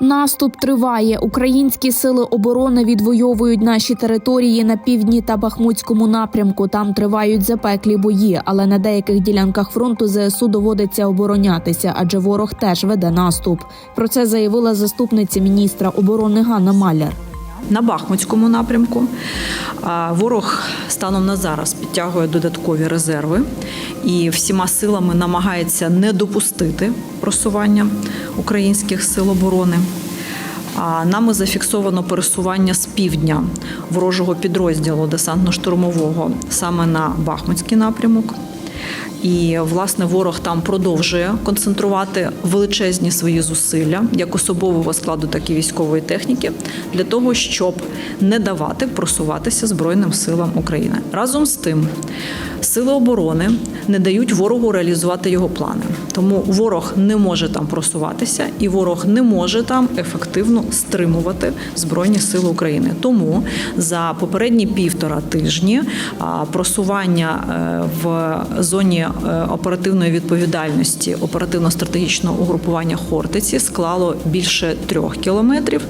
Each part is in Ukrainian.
Наступ триває. Українські сили оборони відвоюють наші території на півдні та Бахмутському напрямку. Там тривають запеклі бої, але на деяких ділянках фронту ЗСУ доводиться оборонятися, адже ворог теж веде наступ. Про це заявила заступниця міністра оборони Ганна Маляр. На Бахмутському напрямку ворог станом на зараз підтягує додаткові резерви і всіма силами намагається не допустити просування українських сил оборони. Нами зафіксовано пересування з півдня ворожого підрозділу десантно-штурмового саме на Бахмутський напрямок. І власне ворог там продовжує концентрувати величезні свої зусилля як особового складу, так і військової техніки для того, щоб не давати просуватися Збройним силам України. Разом з тим, сили оборони не дають ворогу реалізувати його плани. Тому ворог не може там просуватися, і ворог не може там ефективно стримувати Збройні сили України. Тому за попередні півтора тижні просування е, в зоні е, оперативної відповідальності оперативно-стратегічного угрупування Хортиці склало більше трьох кілометрів.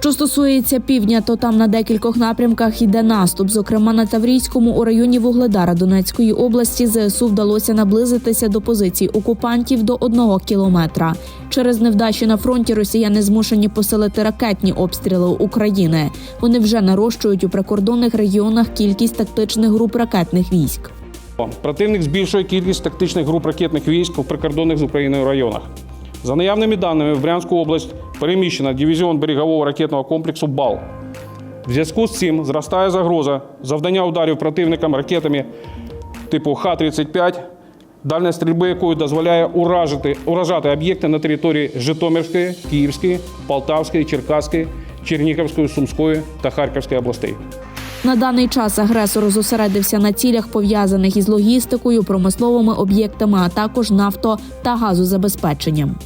Що стосується півдня, то там на декількох напрямках йде наступ. Зокрема, на Таврійському у районі Вугледара Донецької області ЗСУ вдалося наблизитися до позицій окупантів до одного кілометра. Через невдачі на фронті росіяни змушені посилити ракетні обстріли України. Вони вже нарощують у прикордонних регіонах кількість тактичних груп ракетних військ. Противник збільшує кількість тактичних груп ракетних військ у прикордонних з Україною районах. За наявними даними, в Брянську область переміщено дивізіон берегового ракетного комплексу БАЛ. В зв'язку з цим зростає загроза завдання ударів противникам ракетами типу Х-35, дальність стрільби якої дозволяє уражити, уражати об'єкти на території Житомирської, Київської, Полтавської, Черкаської, Чернігівської, Сумської та Харківської областей. На даний час агресор зосередився на цілях, пов'язаних із логістикою, промисловими об'єктами, а також нафто та газозабезпеченням.